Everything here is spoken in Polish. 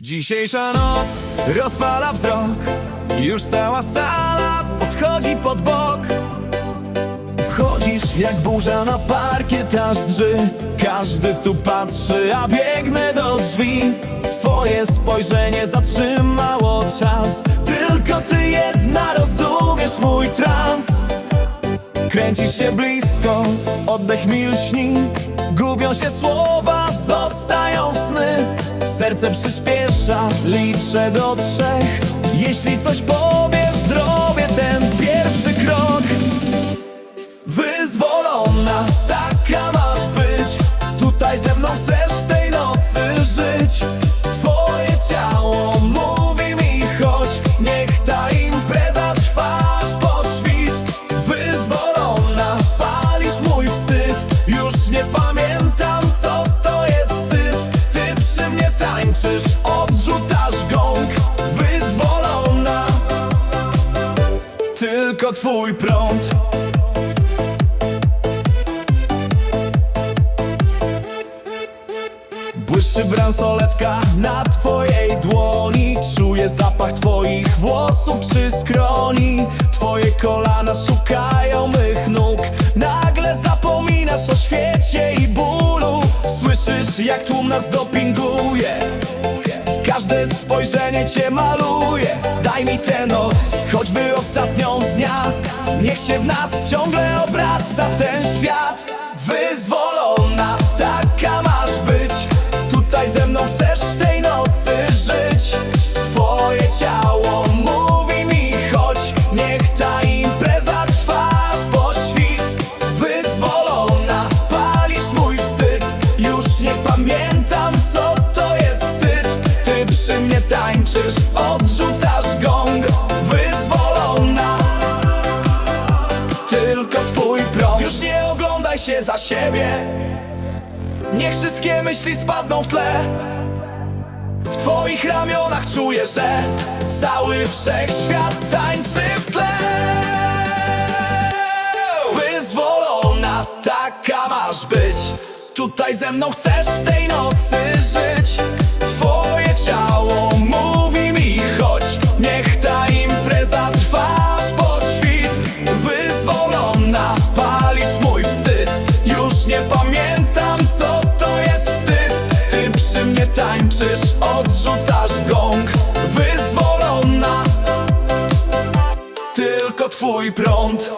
Dzisiejsza noc rozpala wzrok. Już cała sala podchodzi pod bok. Wchodzisz jak burza na parkiet aż drży. Każdy tu patrzy, a biegnę do drzwi. Twoje spojrzenie zatrzymało czas. Tylko ty jedna rozumiesz mój trans. Kręcisz się blisko, oddech milśni. Gubią się słowa, Serce przyspiesza, liczę do trzech. Jeśli coś powiesz, Tylko twój prąd. Błyszczy bransoletka na twojej dłoni. Czuję zapach twoich włosów czy skroni. Twoje kolana szukają mych nóg. Nagle zapominasz o świecie i bólu. Słyszysz jak tłum nas dopinguje. Każde spojrzenie cię maluje. Daj mi tę noc, choćby ostatnią Niech się w nas ciągle obraca ten świat. Wyzwolona, taka masz być. Tutaj ze mną chcesz tej nocy żyć. Twoje ciało mówi mi chodź. Niech ta impreza trwa aż po świt. Wyzwolona, palisz mój wstyd. Już nie pamiętam co to jest wstyd. Ty przy mnie tańczysz, odrzucasz się za siebie. Niech wszystkie myśli spadną w tle. W twoich ramionach czuję, że Cały wszechświat tańczy w tle. Wyzwolona, taka masz być. Tutaj ze mną chcesz tej nocy odrzucasz gong Wyzwolona. Tylko twój prąd